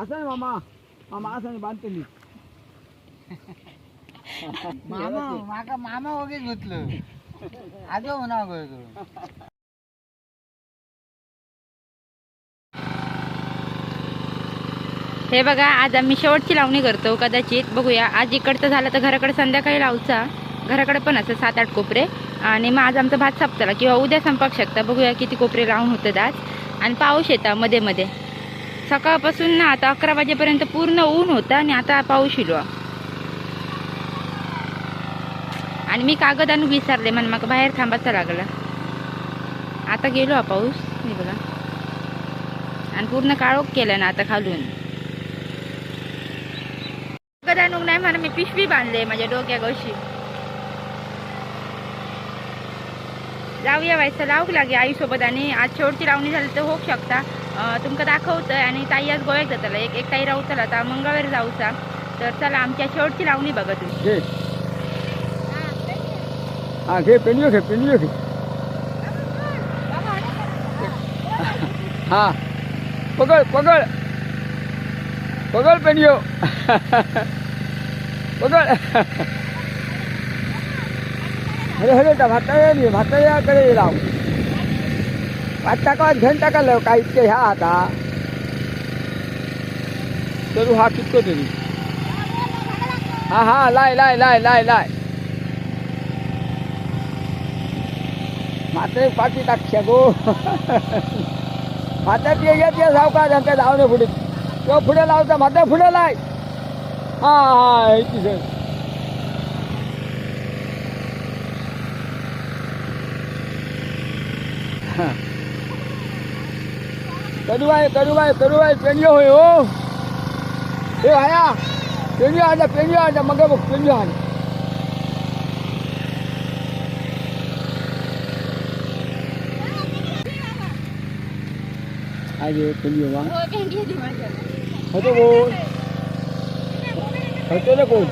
असं मामा. मामा असं बांधतो मी मामा माका मामा वगैरे घेतलं. आजो म्हणा करतो हे बघा आज आम्ही शेवटची लावणी करतो कदाचित. बघूया आज इकडचं झालं तर घराकडे संध्याकाळी लावचा. घराकडे पण असं सात आठ कोपरे. आणि मग आज आमचा भात संपताला किंवा उद्या संपक शकता बघूया किती कोपरे लावून होतं आज. आणि पाऊस येता मध्ये मध्ये सकाळपासून ना आता अकरा वाजेपर्यंत पूर्ण ऊन होता आणि आता पाऊस येलो आणि मी कागद आणून विसरले म्हण मग बाहेर थांबायचं लागलं. आता गेलो हा पाऊस हे बघा. आणि पूर्ण काळोख केलं ना आता खालून. कागद आणून नाही म्हणा मी पिशवी बांधले माझ्या डोक्या गोशी लावूया व्हायचं लावूक लागे आईसोबत आणि आज शेवटची लावणी झाली तर होऊ शकता. तुमका दाखवतंय आणि ताई आज गोव्यात जाताला. एक एक ताई राहताला तर मंगळवारी जाऊचा तर चला आमच्या शेवटची लावणी बघा तुम्ही. घे. हा घे पेंडिओ घे पेंडिओ घे. हा. पकड पकड. पकड पेंडिओ पकड. अरे अरे त्या भाता ये भाता याकडे लाव पाच टाका घेऊन टाकाल काय इतके ह्या आता? तरू हा कितको तरी. हा हा लाय लाय लाय लाय लाय. मात्र पाठी टाकशा गो. मात्र ते येत ये सावकार त्यांच्या लावणे पुढे. तो पुढे लावता मात्र पुढे लाय. हा हा सर. करूबाई करूबाई करूबाई पेंडिओ होय हो हे आया पेंडिओ आजा पेंडिओ आजा मग बघ पेंडिओ आजा आजे पेंडिओ वा होतो कोण होतो ना कोण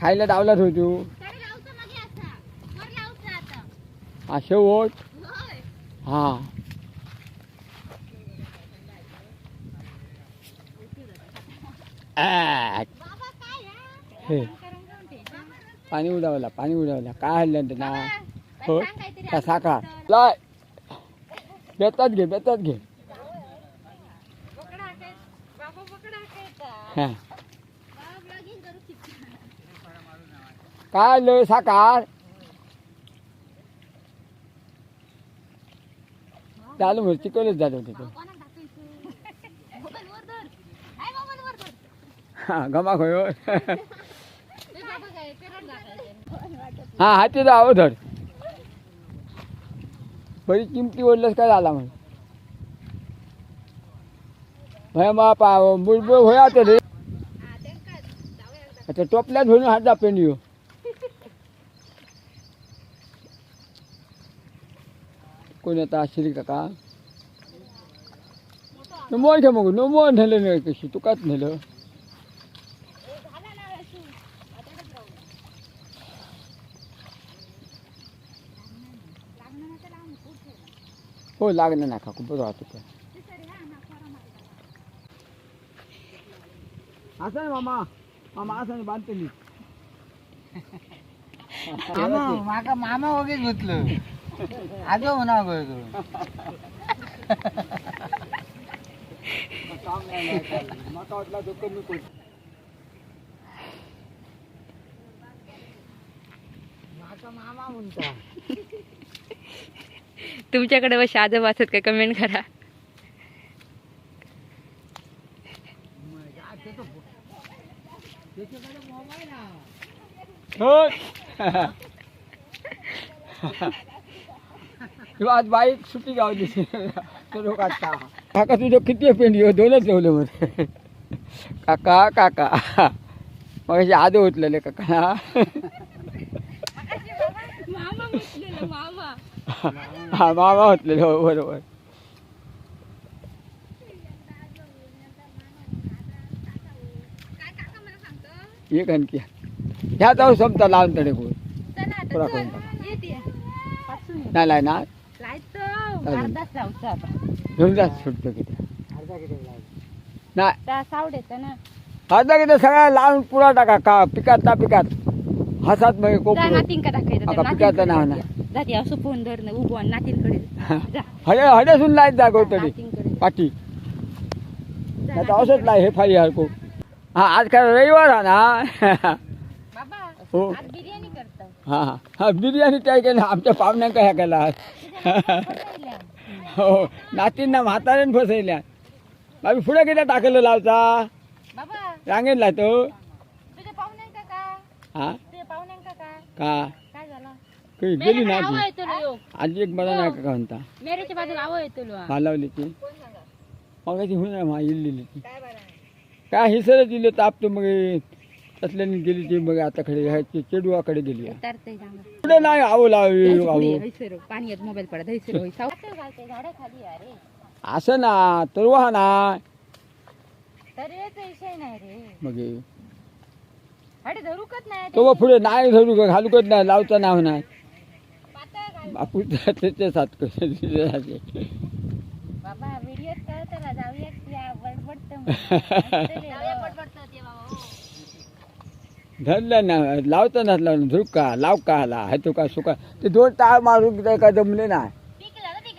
खायला डावलाच होतो हा शेवट हा. ऍक. हे. पाणी उडावला पाणी उडावला. काय हल्लं ना हो? का साखर? लाय. बेतात घे बेतात घे. हा. काय हल्लं साकार चालू म्हणून चिकवलंच झालं होतं ते. हा गमा खोय हा. हाती जावं धड बरी चिमटी ओढलंच काय झाला म्हण भया मा पा बुलबुल होया आता रे. आता टोपल्यात धरून हात जा पेंडिओ कोण येता आशिरी काका नमोन घे मग नेलं नाही कशी तुकाच नेलं? हो लागलं ना काकू बरं वाटत असं आहे मामा मामा असं बांधतो मी मामा वगैरे घेतलं. आजो म्हणा माका वाटला तो कमी कोण माका मामा म्हणता तुमच्याकडे व शादब असत का? कमेंट करा. किंवा आज बाईक सुट्टी गावली तो काका काका तुझं किती पेंडी हो दोनच ठेवले मध्ये. काका काका. मग आधी होतलेले काका. हा मामा होतलेले हो बरोबर. एक आणखी ह्या जाऊ समजा लावून तडे कोण. नाही नाही ना अर्धाच लावचा आता. दोन तास सुटतो किती अर्धा किती नाही. ना. आता सगळ्या लावून पुरा टाका का पिकात ता पिकात. हसात मग जा कोपरू नातीन का टाकायचं? आता पिकाचं नाव नाही. जाती असं फोन धर ना उभं जा. हडे हडेसून लाईत जागवतली नातींकडे पाठी जा, नाही तर असंच नाही हे फारी हरको. हा आज काय रविवार हा ना? बाबा हो. आज बिर्याणी करतो हा हा. हा बिर्याणी काय केलं? आमच्या पाहुण्यांका ह्या केला. हो नातींना म्हाताऱ्यान फसयल्या बाबी पुढे किती टाकलं बाबा. रांगेत लावतो पाहुण्यांका का हा? तुझ्या पाहुण्यांका का का? काय झालं? काही गेली ना आव ती आजी एक मला नाही का म्हणता? मेरेच्या बाजूला आव येतो लो मालावली ती. मग ती होणार मा इल्लेली ती काय हिसरच दिलं तापतो मग तसल्याने गेली ती मग आता खडे ह्याची चेडुवाकडे गेली पुढे नाही आहो लाव आहो मोबाईल पडत हैसर घालते अरे असं ना तर वाहा ना. तरी याचा विषय नाही रे. मग हे. अरे नाही तो. पुढे नाही धरू का नाही लावचं नाव नाही. पातळ घाल बापू त्याचे सात कसं बाबा व्हिडिओ जाऊया की बडबडतं धरलं ना लावतं ना लावलं धरू का लाव का आला है तो का सुका. ते दोन टाळ मारून काय का जमले नाही.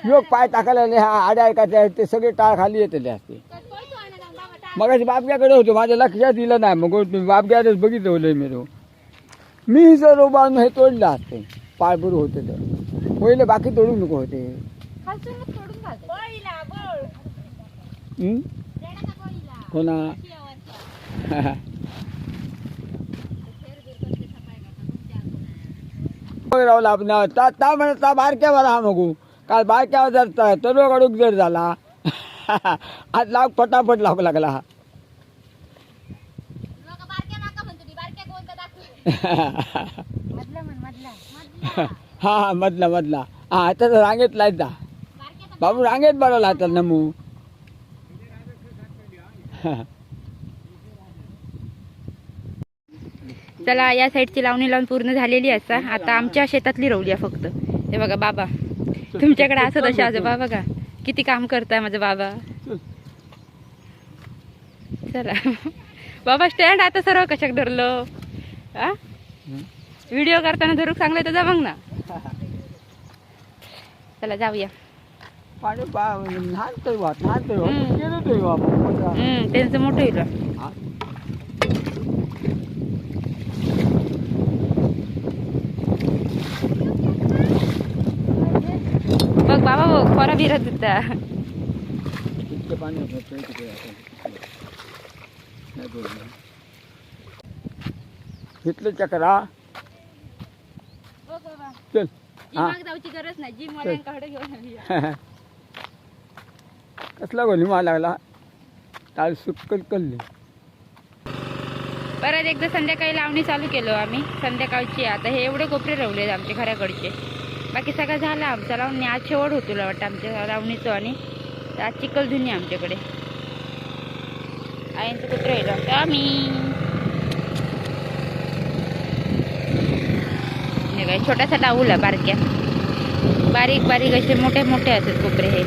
योग पाय टाकायला नाही, हा आड्या ऐकायचे ते सगळे टाळ खाली येतले असते. मग बापग्याकडे होतो माझ्या लक्षात दिलं नाही. मग मी बापग्यातच बघितलं होलं मी तो. मी जर उभारून हे तोडलं असते पायबरू होते तर. पहिले बाकी तोडू नको होते. हं? कोणा? राहुल आपण ता ता म्हणत बारक्यावर हा मगू? काल बारक्यावर जर त- तरुण कडूक जर झाला. आज लाव पटापट लावू लागला. हा बारक्या बारक्या हा हा मधला मधला. हा आता रांगेत लायचा बाबू रांगेत बनवला आता नमू चला या साईडची लावणी लावून पूर्ण झालेली असा. आता आमच्या शेतातली रवली आहे फक्त. हे बघा बाबा. तुमच्याकडे असं तसे आजोबा बघा. किती काम करताय माझा बाबा. चला. बाबा स्टँड आता सर्व कशाक धरलो? हा? व्हिडिओ करताना धरूक सांगले तर जा मग ना. चला जाऊया. पाणी पा लहान तरी वा लहान तरी वा हम्म. केलं तरी वा मोठा. हम्म त्यांचं मोठं होईल हा. बघ तरी तिथे आता. नाही बोलू. घेतलं चक्रा चल हा. जाऊची गरज नाही जिम वाल्यांकडे घेऊन. कसला गोली मार लागला काल सुक्कल कल्ली परत एकदा संध्याकाळी लावणी चालू केलो आम्ही संध्याकाळची आता हे एवढे कोपरे रवलेत आमच्या घराकडचे बाकी सगळं झालं आमचा. लावणी आज शेवट होतो वाटतं आमच्या लावणीचं आणि आज चिखलधुनी आमच्याकडे. आईंचं कुत्र राहिलं होतं आम्ही. हे छोटासा डाऊल आहे बारक्या. बारीक बारीक असे मोठे मोठे असतात कोपरे हे.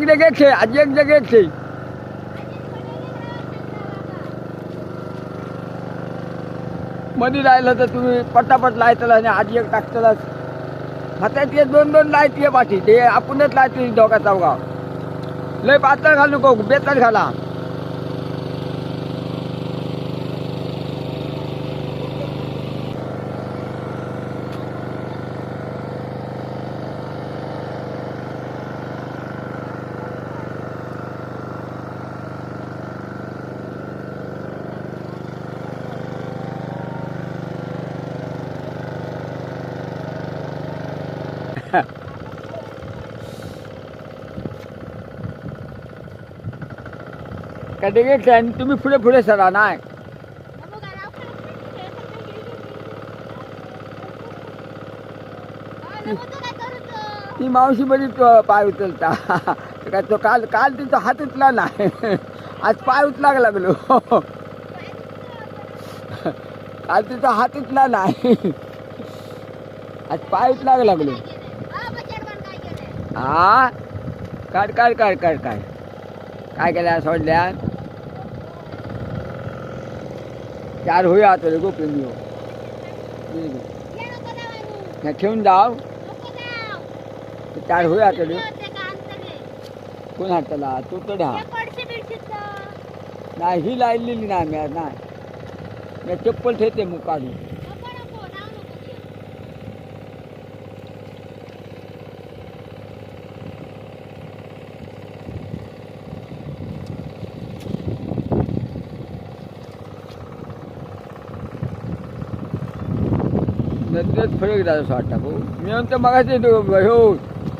एक जगेत छे आज एक जगेत छे मध्ये राहिलं तर तुम्ही पटापट लायतला आणि आधी एक टाकतलाच आता ते दोन दोन लायती पाठी ते आपणच लायते दोघा चौगा लय पातळ घालू नको बेताळ घाला. का जगेत आणि तुम्ही पुढे पुढे सरा नाही. ती मावशी बरी पाय उचलता. काय तो काल काल तिचा हात उचला नाही. आज पाय उचलाग लागलो. काल तिचा हात उचला नाही. आज पाय उचलाग लागलो. हा? काढ काढ काढ काढ काढ. काय केल्या सोडल्या? चार होया आता गोपीन येऊ नाही ठेवून जाव चार होया आता कोण हाताला तू तर हा नाही ही लायलेली नाही मी नाही मी चप्पल ठेवते मग काढून नंतर फरक झाला असं वाटतं. भाऊ मी म्हणतो मगाशी हो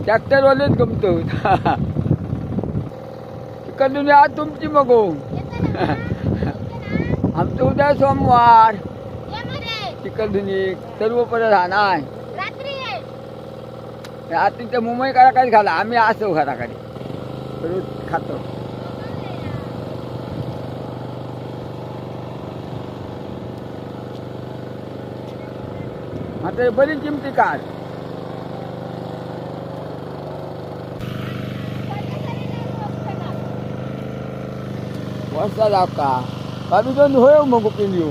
ट्रॅक्टरवालेच गमतो. तिकडून आज तुमची मग आमचं उद्या सोमवार. तिकडून सर्व परत राहणार. त्या मुंबई कडाकडे घाला आम्ही असो घराकडे रोज खातो. आता हे बरी किमती काढ वाजता जाव का आम्ही दोन होय मग पिन येऊ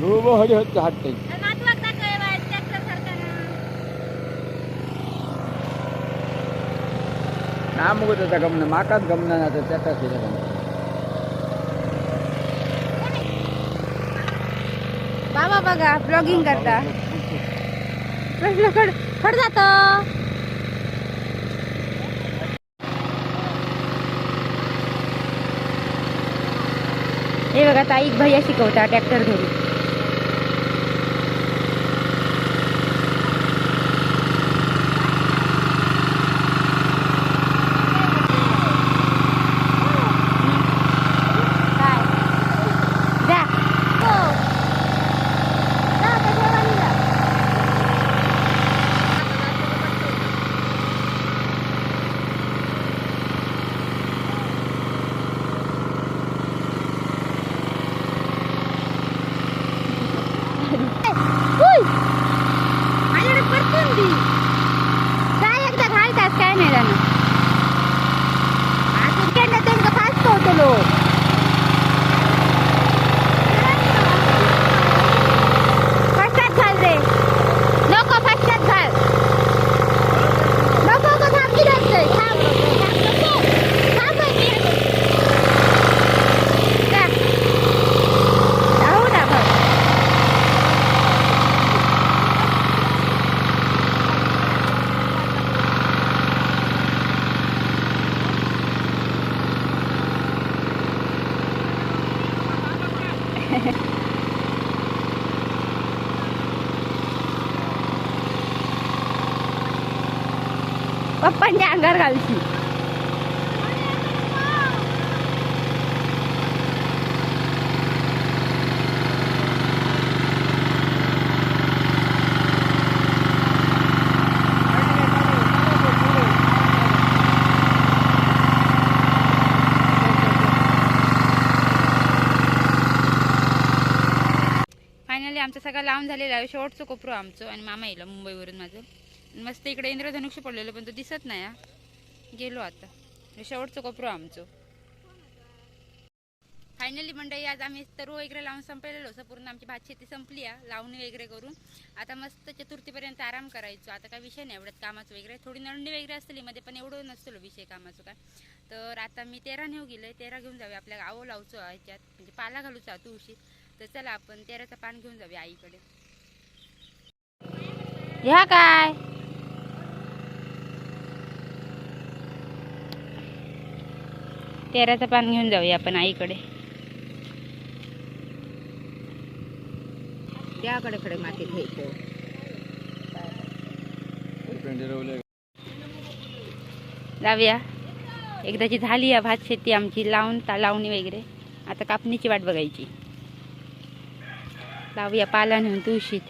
हो हो हडी हत्ती हट्टे ना मग त्याचा गमन माकाच गमना ना तर त्याचा केला गमन बाबा बघा ब्लॉगिंग करता. खड खड जात. हे बघा ताईक भैया शिकवता ट्रॅक्टर घरी. Woo! पप्पांच्या अंगार घालची फायनली आमचं सगळं लावून झालेलं आहे. शेवटचं कोपरू आमचं आणि मामा येईल मुंबईवरून माझं. मस्त इकडे इंद्रधनुष्य पडलेलं पण तो दिसत नाही हा. गेलो आता. शेवटचं कोपरो आमचं. फायनली मंडळी आज आम्ही तरू वगैरे लावून संपलेलो असं पूर्ण आमची भात शेती संपली आहे लावणी वगैरे करून. आता मस्त चतुर्थीपर्यंत आराम करायचो. आता काय विषय नाही एवढ्यात कामाचं वगैरे. थोडी नळणी वगैरे असली मध्ये पण एवढं नसतो विषय कामाचं काय. तर आता मी तेरा नेऊ गेले तेरा घेऊन जाऊया. आपल्या गावं लावचो ह्याच्यात. म्हणजे पाला घालूचा तुळशी. तर चला आपण तेराचं पान घेऊन जाऊया आईकडे. ह्या काय? तेराचं पान घेऊन जाऊया आपण आईकडे. त्याकडे कडे माती घ्यायचं. जाऊया. एकदाची झाली या भात शेती आमची लावून ता लावणी वगैरे. आता कापणीची वाट बघायची. लावूया पाला नेऊन तुळशीत.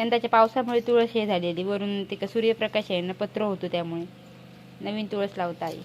यंदाच्या पावसामुळे तुळस हे झालेली. वरून ते का सूर्यप्रकाश आहे ना पत्र होतो त्यामुळे. नवीन तुळस लावता आई